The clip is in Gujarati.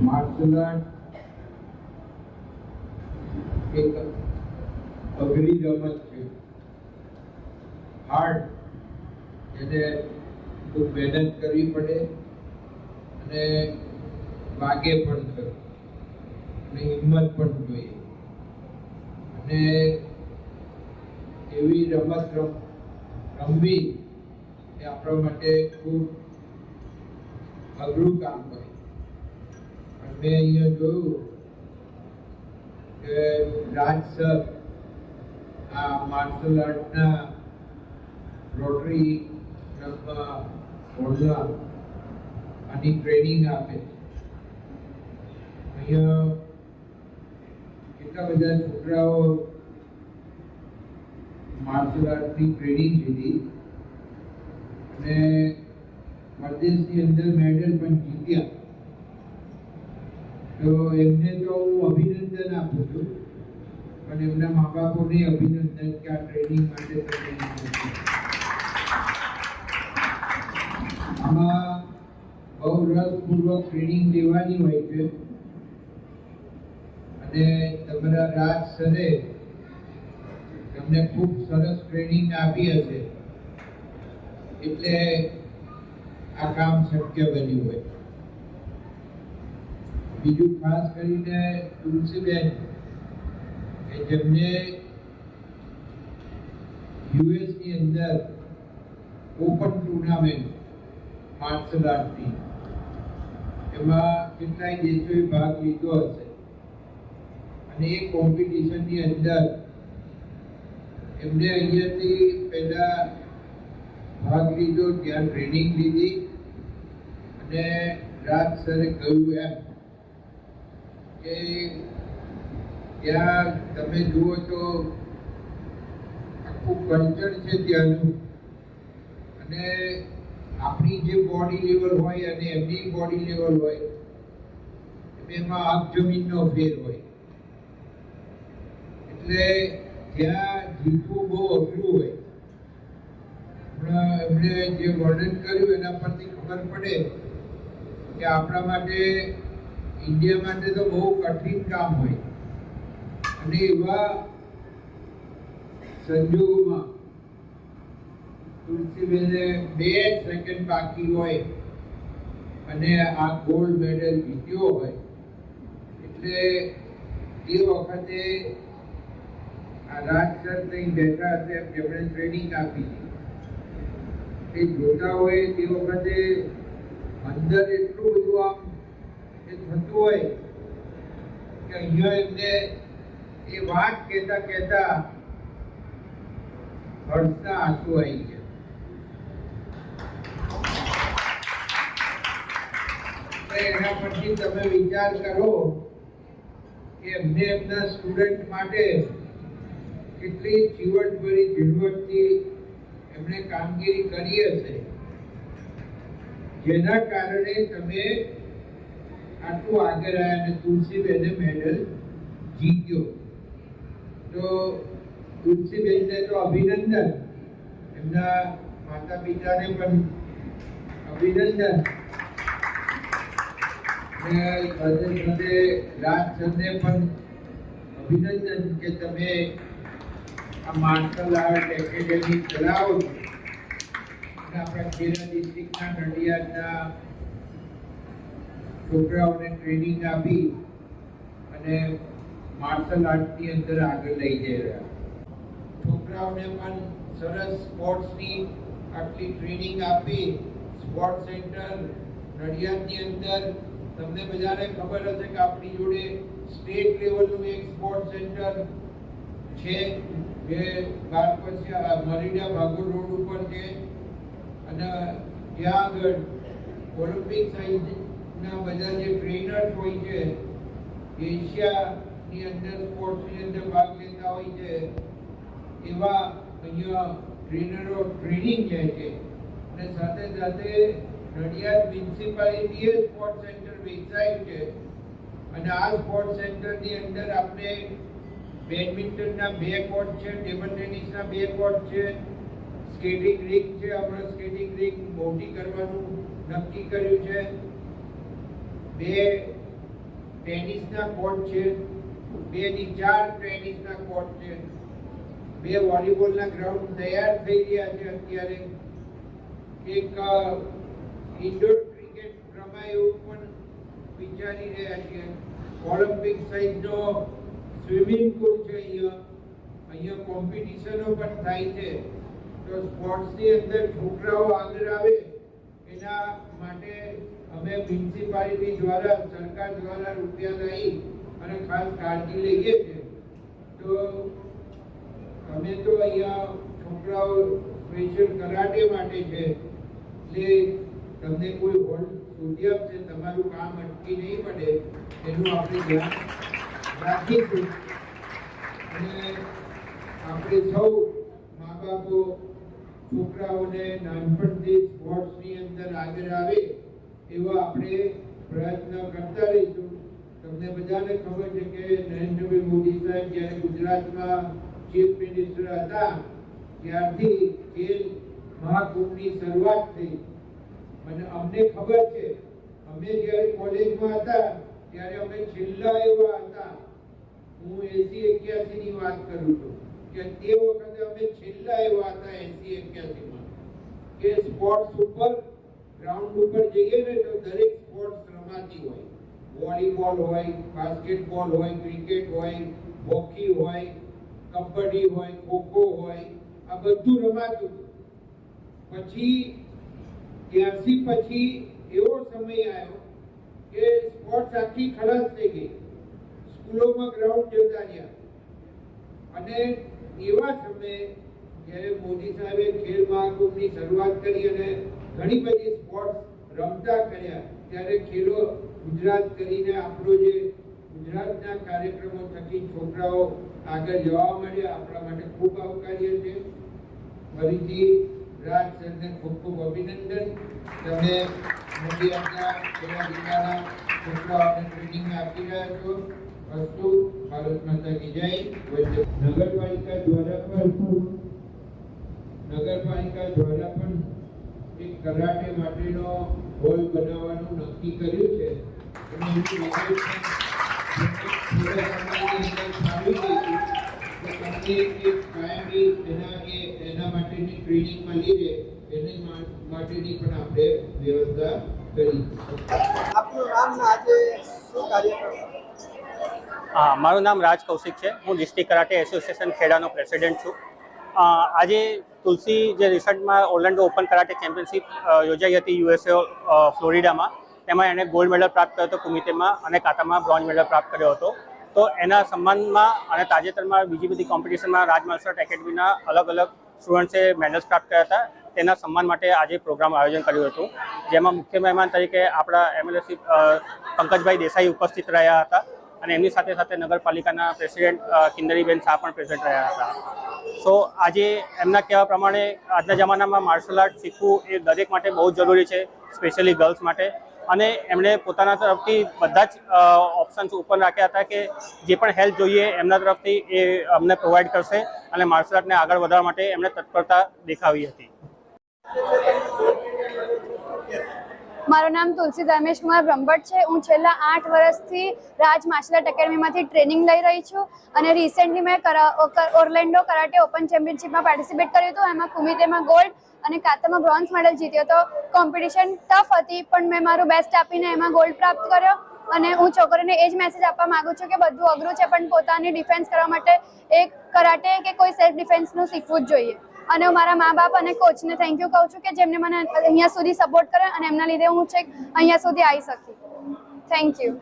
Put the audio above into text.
માર્શલ આર્ટ એક અઘરી રમત છે. હાર્ડ એને ખૂબ મહેનત કરવી પડે અને વાગે પણ ખરું અને હિંમત પણ જોઈએ. અને એવી રમત રમ, રમવી એ આપણા માટે ખૂબ અઘરું કામ હોય. મેં અહીંયા જોયું કે રાજ સર આ માર્શલ આર્ટના રોટરી ક્લબમાં હોલના આની ટ્રેનિંગ આપે છે અહીંયા કેટલા બધા છોકરાઓ માર્શલ આર્ટની ટ્રેનિંગ લીધી અને પરદેશની અંદર મેડલ પણ જીત્યા તો એમને તો હું અભિનંદન આપું છું. પણ એમના મા બાપોને અભિનંદન કે આ ટ્રેનિંગ માટે આમાં બહુ રસપૂર્વક ટ્રેનિંગ લેવાની હોય છે. અને તમારા રાજ સરે તમને ખૂબ સરસ ટ્રેનિંગ આપી હશે. એટલે આ કામ શક્ય બન્યું હોય. બીજું ખાસ કરીને તુલસીબેન કે જેમને યુએસની અંદર ઓપન ટુર્નામેન્ટ માર્શલ આર્ટની એમાં કેટલાય દેશોએ ભાગ લીધો હશે. અને એ કોમ્પિટિશનની અંદર એમને અહીંયાથી પહેલા ભાગ લીધો, ત્યાં ટ્રેનિંગ લીધી અને રાજ સરે કહ્યું એમ. કે ત્યાં તમે જુઓ તો આખું કલ્ચર છે ત્યાંનું અને આપણી જે બોડી લેવલ હોય અને એમની બોડી લેવલ હોય, એમાં આગ જમીનનો ફેર હોય. એટલે ત્યાં જીવવું બહુ અઘરું હોય. હમણાં એમણે જે વર્ણન કર્યું, એના પરથી ખબર પડે કે આપણા માટે ઇન્ડિયા માટે તો બહુ કઠિન કામ હોય. અને એવા સંજોગોમાં તુલસીબેને બે સેકન્ડ બાકી હોય અને આ ગોલ્ડ મેડલ જીત્યો હોય, એટલે એ વખતે આ રાજ સર કંઈ બેઠા હશે, એમણે ટ્રેનિંગ આપી. એ જોતા હોય તે વખતે અંદર એટલું બધું આમ એ થતું હોય કે અહીંયા એમને એ વાત કહેતા કહેતા હર્ષના આંસુ આવી ગયા. એના પછી તમે વિચાર કરો કે એમને એમના સ્ટુડન્ટ માટે કેટલી ચીવટભરી ઝીણવટથી એમણે કામગીરી કરી હશે. જેના કારણે તમે આટલું આગળ આવ્યા અને તુલસીબેને મેડલ જીત્યો. તો તુલસીબેનને તો અભિનંદન. એમના માતા પિતાને પણ અભિનંદન. રાજચંદને પણ અભિનંદન કે તમે આ માર્શલ આર્ટ એકેડેમી ચલાવો છો. આપણા ખેડા ડિસ્ટ્રિક્ટના નડિયાદના છોકરાઓને ટ્રેનિંગ આપી અને માર્શલ આર્ટની અંદર આગળ લઈ જઈ રહ્યા. છોકરાઓને પણ સરસ સ્પોર્ટ્સની આટલી ટ્રેનિંગ આપી સ્પોર્ટ સેન્ટર નડિયાદની અંદર. તમને બધાને ખબર હશે કે આપણી જોડે સ્ટેટ લેવલનું એક સ્પોર્ટ સેન્ટર છે, જે બાર પછી મરીના ભાગોળ રોડ ઉપર છે. અને ત્યાં આગળ ઓલિમ્પિક સાઇઝના બધા જે ટ્રેનર્સ હોય છે, એશિયાની અંદર સ્પોર્ટ્સની અંદર ભાગ લેતા હોય છે, એવા અહીંયા ટ્રેનરો ટ્રેનિંગ લે છે. અને સાથે સાથે નડિયાદ મ્યુનિસિપાલિટીએ સ્પોર્ટ સેન્ટર વિકસાવ્યું છે. અને આ સ્પોર્ટ સેન્ટરની અંદર આપણે બેડમિન્ટનના બે કોર્ટ છે ટેબલ ટેનિસના બે કોર્ટ છે સ્કેટિંગ રીક છે આપણે સ્કેટિંગ રીક મોટી કરવાનું નક્કી કર્યું છે. બે ટેનિસના કોર્ટ છે બેથી ચાર ટેનિસના કોર્ટ છે. બે વોલીબોલના ગ્રાઉન્ડ તૈયાર થઈ રહ્યા છે અત્યારે. એક ઇન્ડોર ક્રિકેટ રમાય એવું પણ વિચારી રહ્યા છે. ઓલિમ્પિક સાઇઝનો સ્વિમિંગ પુલ છે અહીંયા. અહીંયા કોમ્પિટિશનો પણ થાય છે. તો સ્પોર્ટ્સની અંદર છોકરાઓ આગળ આવે, એના માટે અમે મ્યુનિસિપાલિટી દ્વારા, સરકાર દ્વારા રૂપિયા નહીં અને ખાસ કાળજી લઈએ છીએ. તો અમે તો અહીંયા છોકરાઓ સ્પેશિયલ કરાટે માટે છે. એટલે તમને કોઈ હોલ શોધી આપશે, તમારું કામ અટકી નહીં પડે, એનું આપણે ધ્યાન રાખીશું. અને આપણે સૌ મા બાપો છોકરાઓને નાનપણથી સ્પોર્ટ્સની અંદર આગળ આવે એવો આપણે પ્રયત્ન કરતા રહીશું. તમને બધાને ખબર છે કે નરેન્દ્રભાઈ મોદી સાહેબ જ્યારે ગુજરાતમાં ચીફ મિનિસ્ટર હતા, ત્યારથી ખેલ મહાકુંભની શરૂઆત થઈ. અને અમને ખબર છે, અમે જ્યારે કોલેજમાં હતા, ત્યારે અમે છેલ્લા એવા હતા. હું એસી એક્યાસી ની વાત કરું છું કે તે વખતે અમે છેલ્લા એવા હતા એસી એક્યાસી માં કે સ્પોર્ટ્સ ઉપર ગ્રાઉન્ડ ઉપર જઈએ ને તો દરેક સ્પોર્ટ્સ રમાતી હોય. વોલીબોલ હોય બાસ્કેટબોલ હોય ક્રિકેટ હોય, હોકી હોય, કબડ્ડી હોય, ખોખો હોય, આ બધું રમાતું પછી, ત્યારથી પછી એવો સમય આવ્યો કે સ્પોર્ટ્સ આખી ખલાસ થઈ ગઈ. સ્કૂલોમાં ગ્રાઉન્ડ જતા રહ્યા. અને એવા સમયે જ્યારે મોદી સાહેબે ખેલ મહાકુંભની શરૂઆત કરી અને ઘણી બધી સ્પોર્ટ્સ રમતા કર્યા. ત્યારે ખેલો ગુજરાત કરીને આપણો જે ગુજરાતના કાર્યક્રમો થકી છોકરાઓ આગળ જવા મળ્યા. આપણા માટે ખૂબ આવકાર્ય છે. ફરીથી રાજ સરને ખૂબ ખૂબ અભિનંદન. તમે મોટી આપના પેલા જિલ્લાના છોકરાઓને ટ્રેનિંગ આપી રહ્યા છો. વસ્તુ ભારત માતા કી જય નગરપાલિકા દ્વારા પણ નગરપાલિકા દ્વારા પણ એક કરાટે માટેનો હોલ બનાવવાનું નક્કી કર્યું છે. અને કાયમી એના એના માટેની ટ્રેનિંગ મળી રહે એની માટેની પણ આપણે વ્યવસ્થા કરી. આપનું નામ આજે શું કાર્યક્રમ? હા મારું નામ રાજ કૌશિક છે. હું ડિસ્ટ્રિક્ટ કરાટે એસોસિએશન ખેડાનો પ્રેસિડેન્ટ છું. આજે તુલસી જે રિસન્ટમાં ઓર્લેન્ડો ઓપન કરાટે ચેમ્પિયનશિપ યોજાઈ હતી યુએસએ ફ્લોરિડામાં. તેમાં એણે ગોલ્ડ મેડલ પ્રાપ્ત કર્યો હતો કુમિતેમાં અને કાતામાં બ્રોન્ઝ મેડલ પ્રાપ્ત કર્યો હતો. તો એના સન્માનમાં અને તાજેતરમાં બીજી બધી કોમ્પિટિશનમાં રાજ માર્શલ એકેડમીના અલગ અલગ સ્ટુડન્ટ્સે મેડલ્સ પ્રાપ્ત કર્યા હતા. તેના સન્માન માટે આજે પ્રોગ્રામ આયોજન કર્યું હતું. જેમાં મુખ્ય મહેમાન તરીકે આપણા એમએલએસી પંકજભાઈ દેસાઈ ઉપસ્થિત રહ્યા હતા. અને એમની સાથે સાથે નગરપાલિકાના પ્રેસિડેન્ટ કિન્નરીબેન શાહ પણ પ્રેઝન્ટ રહ્યા હતા. સો આજે એમના કહેવા પ્રમાણે આજના જમાનામાં માર્શલ આર્ટ શીખવું એ દરેક માટે બહુ જ જરૂરી છે સ્પેશિયલી ગર્લ્સ માટે. અને એમણે પોતાના તરફથી બધા જ ઓપ્શન્સ ઓપન રાખ્યા હતા કે જે પણ હેલ્પ જોઈએ એમના તરફથી એ અમને પ્રોવાઈડ કરશે અને માર્શલ આર્ટને આગળ વધારવા માટે એમણે તત્પરતા દેખાવી હતી. મારું નામ તુલસી ધર્મેશ કુમાર બ્રહ્મભટ્ટ છે. હું છેલ્લા આઠ વર્ષથી રાજ માર્શલ આર્ટ એકેડમીમાંથી ટ્રેનિંગ લઈ રહી છું અને રિસેન્ટલી મેં ઓર્લેન્ડો કરાટે ઓપન ચેમ્પિયનશિપમાં પાર્ટિસિપેટ કર્યું હતું. એમાં કુમિતેમાં ગોલ્ડ અને કાતામાં બ્રોન્ઝ મેડલ જીત્યો હતો. કોમ્પિટિશન ટફ હતી, પણ મેં મારું બેસ્ટ આપીને એમાં ગોલ્ડ પ્રાપ્ત કર્યો અને હું છોકરીને એ જ મેસેજ આપવા માંગુ છું કે બધું અઘરું છે, પણ પોતાની ડિફેન્સ કરવા માટે એક કરાટે કે કોઈ સેલ્ફ ડિફેન્સનું શીખવું જ જોઈએ. અને હું મારા મા બાપ અને કોચને થેન્ક યુ કહું છું કે જેમને મને અહીંયા સુધી સપોર્ટ કર્યો અને એમના લીધે હું છેક અહીંયા સુધી આવી શકી. Thank you